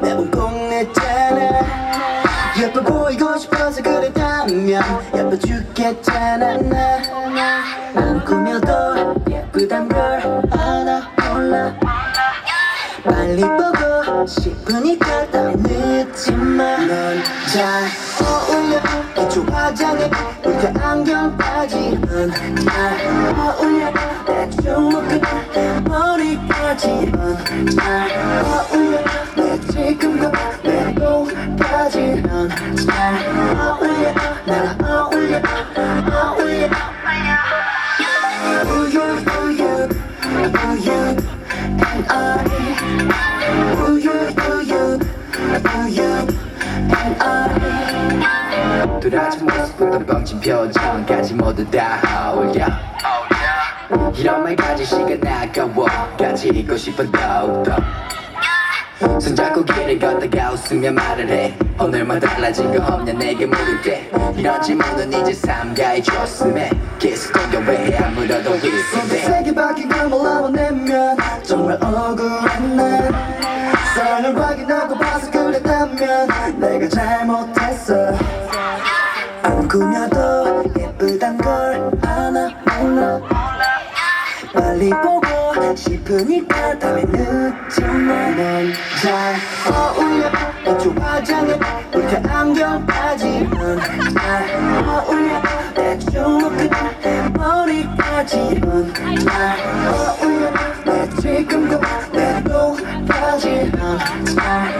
매번 꽁냈잖아. 예뻐 보이고 싶어서 그랬다 면 예뻐 죽겠잖아 나난 꾸며도 예쁘단 걸 알아 몰라. 빨리 보고 싶으니까 땀 늦지마. 넌잘 어울려 기초 화장에 울타 안경까지 넌잘 어울려 대충 묶은 내 머리까지 넌잘 어울려 내 지금과 내 노까지 넌잘 어울려 돌아진 모습부터 뻥친 표정까지 모두 다 어울려. 이런 말까지 시간 아까워. 같이 있고 싶어 더욱더 손잡고 길을 걷다가 웃으며 말을 해. 오늘만 달라진 거 없냐 내게 물을 때 이런 질문은 이제 삼가해 줬음에. 계속 공격왜 아무래도 위습해. 세계 바뀐 걸 몰라보내면 정말 억울한 날 사랑을 확인하고 봐서 그랬다면 내가 잘못했어. 안 꾸며도 예쁘단 걸 보고 싶으니까 다음에 늦지만 넌잘 어울려. 기초 화장에 울타 안경까지 넌잘 어울려. 대충 묶은 내 머리까지 넌잘 어울려. 내 지금도 내 노까지 넌잘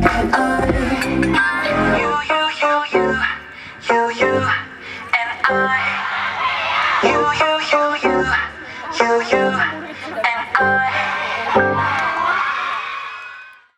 You, you, you, you, you, you and I